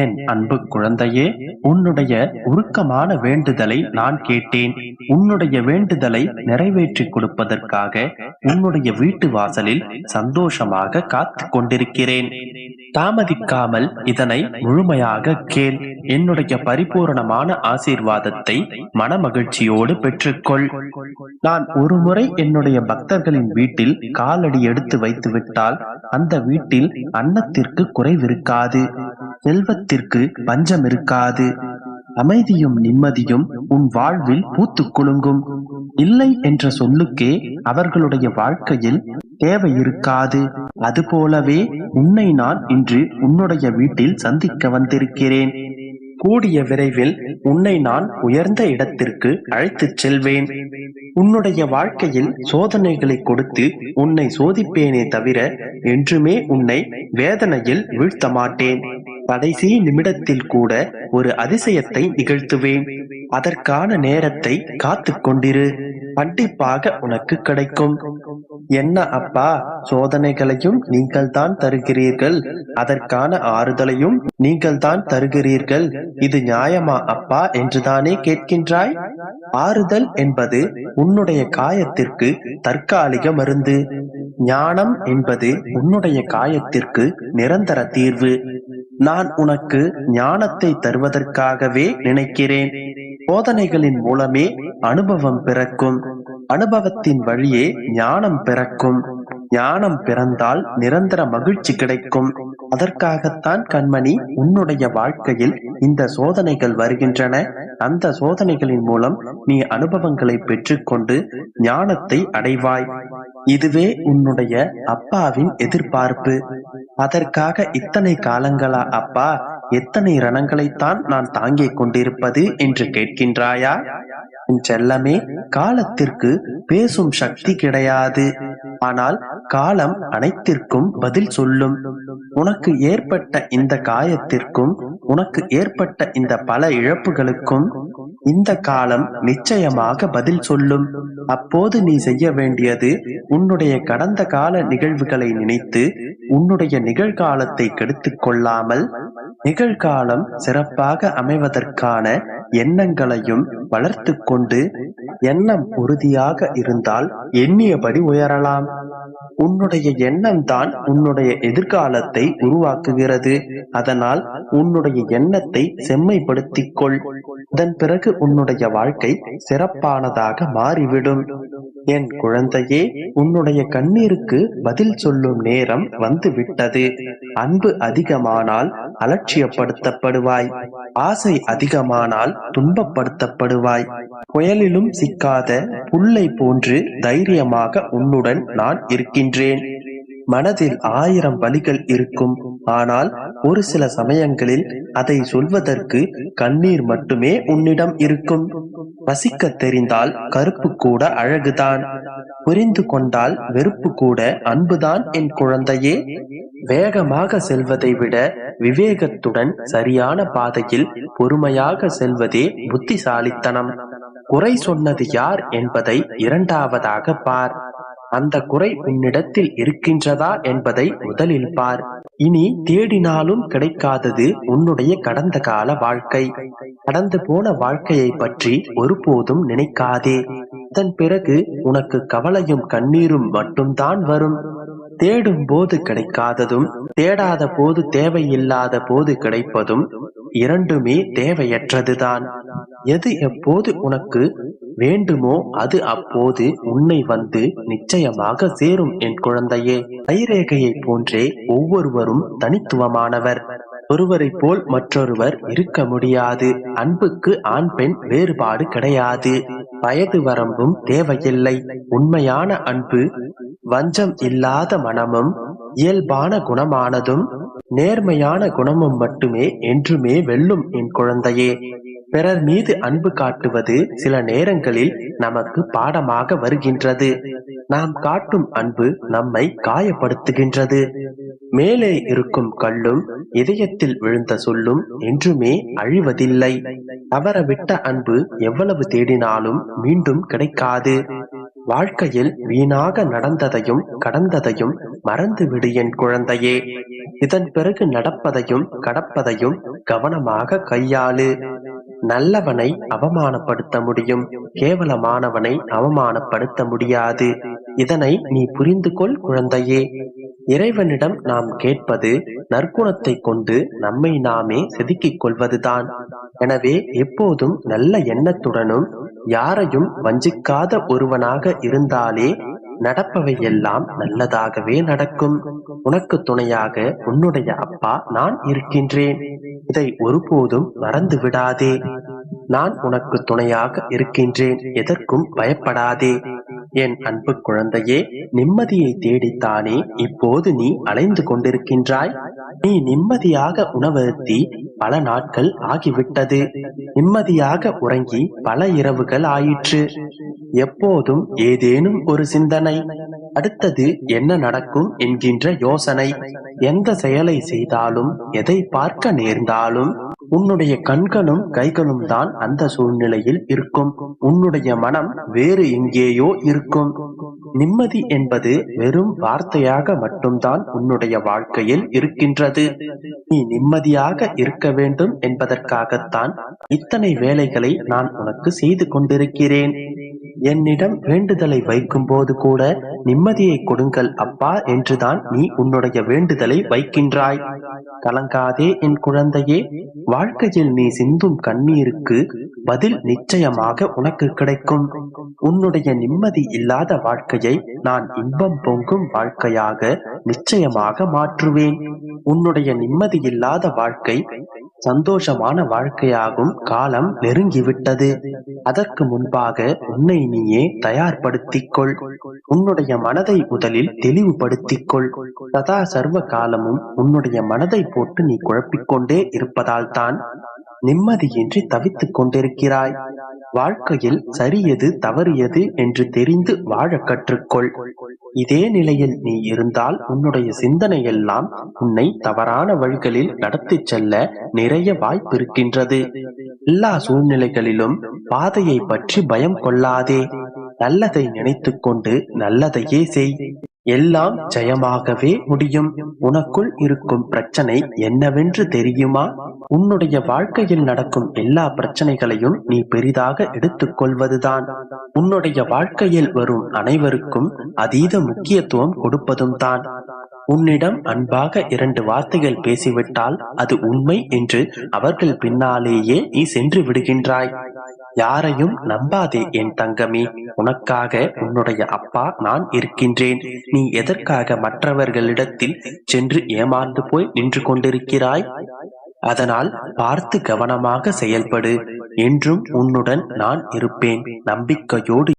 என் அன்பு குழந்தையே உன்னுடைய உருக்கமான வேண்டுதலை நான் கேட்டேன். உன்னுடைய வேண்டுதலை நிறைவேற்றிக் கொடுப்பதற்காக உன்னுடைய வீட்டு வாசலில் சந்தோஷமாக காத்து கொண்டிருக்கிறேன். தாமதிக்காமல் இதனை முழுமையாக கேள். என்னுடைய பரிபூரணமான ஆசீர்வாதத்தை மனமகிழ்ச்சியோடு பெற்றுக்கொள். நான் ஒருமுறை என்னுடைய பக்தர்களின் வீட்டில் காலடி எடுத்து வைத்துவிட்டால் அந்த வீட்டில் அன்னத்திற்கு குறைவிருக்காது. செல்வத்திற்கு பஞ்சம் இருக்காது அமைதியும் நிம்மதியும் உன் வாழ்வில் பூத்து குலுங்கும். இல்லை என்ற சொல்லுக்கே அவர்களுடைய வாழ்க்கையில் தேவை இருக்காது அதுபோலவே உன்னை நான் இன்று உன்னுடைய வீட்டில் சந்திக்க வந்திருக்கிறேன். கூடிய விரைவில் உன்னை நான் உயர்ந்த இடத்திற்கு அழைத்துச் செல்வேன். உன்னுடைய வாழ்க்கையில் சோதனைகளை கொடுத்து உன்னை சோதிப்பேனே தவிர என்றுமே உன்னை வேதனையில் வீழ்த்த மாட்டேன் கடைசி நிமிடத்தில் கூட ஒரு அதிசயத்தை நிகழ்த்துவேன். அதற்கான நேரத்தை காத்து கொண்டிரு. கண்டிப்பாக உனக்கு கிடைக்கும். என்ன அப்பா சோதனைகளையும் நீங்கள் தான் தருகிறீர்கள். அதற்கான ஆறுதலையும் நீங்கள் தான் தருகிறீர்கள். இது நியாயமா அப்பா என்றுதானே கேட்கின்றாய்? ஆறுதல் என்பது உன்னுடைய காயத்திற்கு தற்காலிக மருந்து. ஞானம் என்பது உன்னுடைய காயத்திற்கு நிரந்தர தீர்வு. நான் உனக்கு ஞானத்தை தருவதற்காகவே நினைக்கிறேன். போதனைகளின் மூலமே அனுபவம் பிறக்கும். அனுபவத்தின் வழியே ஞானம் பிறக்கும். ஞானம் பிறந்தால் நிரந்தர மகிழ்ச்சி கிடைக்கும். அதற்காகத்தான் கண்மணி உன்னுடைய வாழ்க்கையில் இந்த சோதனைகள் வருகின்றன. அந்த சோதனைகளின் மூலம் நீ அனுபவங்களை பெற்றுக்கொண்டு ஞானத்தை அடைவாய். இதுவே உன்னுடைய அப்பாவின் எதிர்பார்ப்பு. அதற்காக இத்தனை காலங்களா அப்பா? எத்தனை ரணங்களைத்தான் நான் தாங்கிக் கொண்டிருப்பது என்று கேட்கின்றாயா? என் செல்லமே காலத்திற்கு பேசும் சக்தி கிடையாது. ஆனால் காலம் அனைத்திற்கும் பதில் சொல்லும். உனக்கு ஏற்பட்ட இந்த காயத்திற்கும் உனக்கு ஏற்பட்ட இந்த பல இழப்புகளுக்கும் இந்த காலம் நிச்சயமாக பதில் சொல்லும். அப்போது நீ செய்ய வேண்டியது உன்னுடைய கடந்த கால நிகழ்வுகளை நினைத்து உன்னுடைய நிகழ்காலத்தை கெடுத்துக் கொள்ளாமல் நிகழ்காலம் சிறப்பாக அமைவதற்கான எண்ணங்களையும் வளர்த்து கொண்டு எண்ணம் உறுதியாக இருந்தால் எண்ணியபடி உயரலாம். உன்னுடைய எண்ணம் தான் உன்னுடைய எதிர்காலத்தை உருவாக்குகிறது. அதனால் உன்னுடைய எண்ணத்தை செம்மைப்படுத்திக் கொள். அதன் பிறகு உன்னுடைய வாழ்க்கை சிறப்பானதாக மாறிவிடும். என் குழந்தையே உன்னுடைய கண்ணீருக்கு பதில் சொல்லும் நேரம் வந்துவிட்டது. அன்பு அதிகமானால் அலட்சியப்படுத்தப்படுவாய். ஆசை அதிகமானால் துன்பப்படுத்தப்படுவாய். புயலிலும் சிக்காத புல்லை போன்று தைரியமாக உன்னுடன் நான் இருக்கின்றேன். மனதில் ஆயிரம் வழிகள் இருக்கும். ஆனால் ஒரு சில சமயங்களில் அதை சொல்வதற்கு கண்ணீர் மட்டுமே உன்னிடம் இருக்கும். ரசிக்க தெரிந்தால் கருப்பு கூட அழகுதான். புரிந்து கொண்டால் வெறுப்பு கூட அன்புதான் என் குழந்தையே. வேகமாக செல்வதை விட விவேகத்துடன் சரியான பாதையில் பொறுமையாக செல்வதே புத்திசாலித்தனம். குறை சொன்னது யார் என்பதை இரண்டாவதாக பார். அந்த குறை உன்னிடத்தில் இருக்கின்றதா என்பதை முதலில் பார். இனி தேடினாலும் கிடைக்காதது உன்னுடைய கடந்த கால வாழ்க்கை. கடந்து போன வாழ்க்கையை பற்றி ஒருபோதும் நினைக்காதே. அதன் பிறகு உனக்கு கவலையும் கண்ணீரும் மட்டும்தான் வரும். தேடும் போது கிடைக்காததும் தேடாத போது தேவையில்லாத போது கிடைப்பதும் இரண்டுமே தேவையற்றதுதான். எது எப்போது உனக்கு வேண்டுமோ அது அப்போது உன்னை வந்து நிச்சயமாக சேரும் என் குழந்தையே. கைரேகையை போன்றே ஒவ்வொருவரும் தனித்துவமானவர். ஒருவரை போல் மற்றொருவர் இருக்க முடியாது. அன்புக்கு ஆண் பெண் வேறுபாடு கிடையாது. வயது வரம்பும் தேவையில்லை. உண்மையான அன்பு வஞ்சம் இல்லாத மனமும் இயல்பான குணமானதும் நேர்மையான குணமும் மட்டுமே என்றுமே வெல்லும் என் குழந்தையே. பிறர் மீது அன்பு காட்டுவது சில நேரங்களில் நமக்கு பாடமாக வருகின்றது. நாம் காட்டும் அன்பு நம்மை காயப்படுத்துகின்றது. மேலே இருக்கும் கல்லும் இதயத்தில் விழுந்த சொல்லும் என்றுமே அழிவதில்லை. தவறவிட்ட அன்பு எவ்வளவு தேடினாலும் மீண்டும் கிடைக்காது. வாழ்க்கையில் வீணாக நடந்ததையும் கடந்ததையும் மறந்துவிடு என் குழந்தையே. இதன் பிறகு நடப்பதையும் கடப்பதையும் கவனமாக கையாளு. நல்லவனை அவமானப்படுத்த முடியும். கேவலமானவனை அவமானப்படுத்த முடியாது. இதனை நீ புரிந்து கொள் குழந்தையே. இறைவனிடம் நாம் கேட்பது நற்குணத்தை கொண்டு நம்மை நாமே செதுக்கிக் கொள்வதுதான். எனவே எப்போதும் நல்ல எண்ணத்துடனும் யாரையும் வஞ்சிக்காத ஒருவனாக இருந்தாலே நடப்பவை எல்லாம் நல்லதாகவே நடக்கும். உனக்கு துணையாக உன்னுடைய அப்பா நான் இருக்கின்றேன். இதை ஒருபோதும் மறந்து விடாதே நான் உனக்கு துணையாக இருக்கின்றேன். எதற்கும் பயப்படாதே. என் அன்பு குழந்தையே நிம்மதியை தேடித்தானே இப்போது நீ அலைந்து கொண்டிருக்கின்றாய். நீ நிம்மதியாக உணவருத்தி பல நாட்கள் ஆகிவிட்டது. நிம்மதியாக உறங்கி பல இரவுகள் ஆயிற்று. எப்போதும் ஏதேனும் ஒரு சிந்தனை. அடுத்தது என்ன நடக்கும் என்கின்ற யோசனை. எந்த செயலை செய்தாலும் எதை பார்க்க நேர்ந்தாலும் உன்னுடைய கண்களும் கைகளும் தான் அந்த சூழ்நிலையில் இருக்கும். உன்னுடைய மனம் வேறு எங்கேயோ இருக்கும். நிம்மதி என்பது வெறும் வார்த்தையாக மட்டும்தான் உன்னுடைய வாழ்க்கையில் இருக்கின்றது. நீ நிம்மதியாக இருக்க வேண்டும் என்பதற்காகத்தான் இத்தனை வேலைகளை நான் உனக்கு செய்து கொண்டிருக்கிறேன். என்னிடம் வேண்டுதலை வைக்கும் போது கூட நிம்மதியை கொடுங்கள் அப்பா என்றுதான் நீ உன்னுடைய வேண்டுதலை வைக்கின்றாய். கலங்காதே என் குழந்தையே வாழ்க்கையில் நீ சிந்தும் கண்ணீருக்கு பதில் நிச்சயமாக உனக்கு கிடைக்கும். உன்னுடைய நிம்மதி இல்லாத வாழ்க்கையை நான் இன்பம் பொங்கும் வாழ்க்கையாக நிச்சயமாக மாற்றுவேன். உன்னுடைய நிம்மதி இல்லாத வாழ்க்கை சந்தோஷமான வாழ்க்கையாகும் காலம் நெருங்கிவிட்டது. அதற்கு முன்பாக உன்னை நீயே தயார்படுத்திக்கொள். உன்னுடைய மனதை முதலில் தெளிவுபடுத்திக்கொள். சதா சர்வ காலமும் உன்னுடைய மனதை போட்டு நீ குழப்பிக்கொண்டே இருப்பதால் தான் நிம்மதியின்றி தவித்துக் கொண்டிருக்கிறாய். வாழ்க்கையில் சரியது தவறியது என்று தெரிந்து வாழ கற்றுக்கொள். இதே நிலையில் நீ இருந்தால் உன்னுடைய சிந்தனை எல்லாம் உன்னை தவறான வழிகளில் நடத்தி செல்ல நிறைய வாய்ப்பு இருக்கின்றது. எல்லா சூழ்நிலைகளிலும் பாதையை பற்றி பயம் கொள்ளாதே. நல்லதை நினைத்துக்கொண்டு நல்லதையே செய். எல்லாம் ஜெயமாகவே முடியும். உனக்குள் இருக்கும் பிரச்சனை என்னவென்று தெரியுமா? உன்னுடைய வாழ்க்கையில் நடக்கும் எல்லா பிரச்சனைகளையும் நீ பெரிதாக எடுத்துக் கொள்வதுதான் உன்னுடைய வாழ்க்கையில் வரும் அனைவருக்கும் அதீத முக்கியத்துவம் கொடுப்பதும் தான் உன்னிடம் அன்பாக இரண்டு வார்த்தைகள் பேசிவிட்டால் அது உண்மை என்று அவர்கள் பின்னாலேயே நீ சென்று விடுகின்றாய். யாரையும் நம்பாதே என் தங்கமே. உனக்காக உன்னுடைய அப்பா நான் இருக்கின்றேன். நீ எதற்காக மற்றவர்களிடத்தில் சென்று ஏமாந்து போய் நின்று கொண்டிருக்கிறாய்? அதனால் பார்த்து கவனமாக செயல்படு. என்றும் உன்னுடன் நான் இருப்பேன். நம்பிக்கையோடு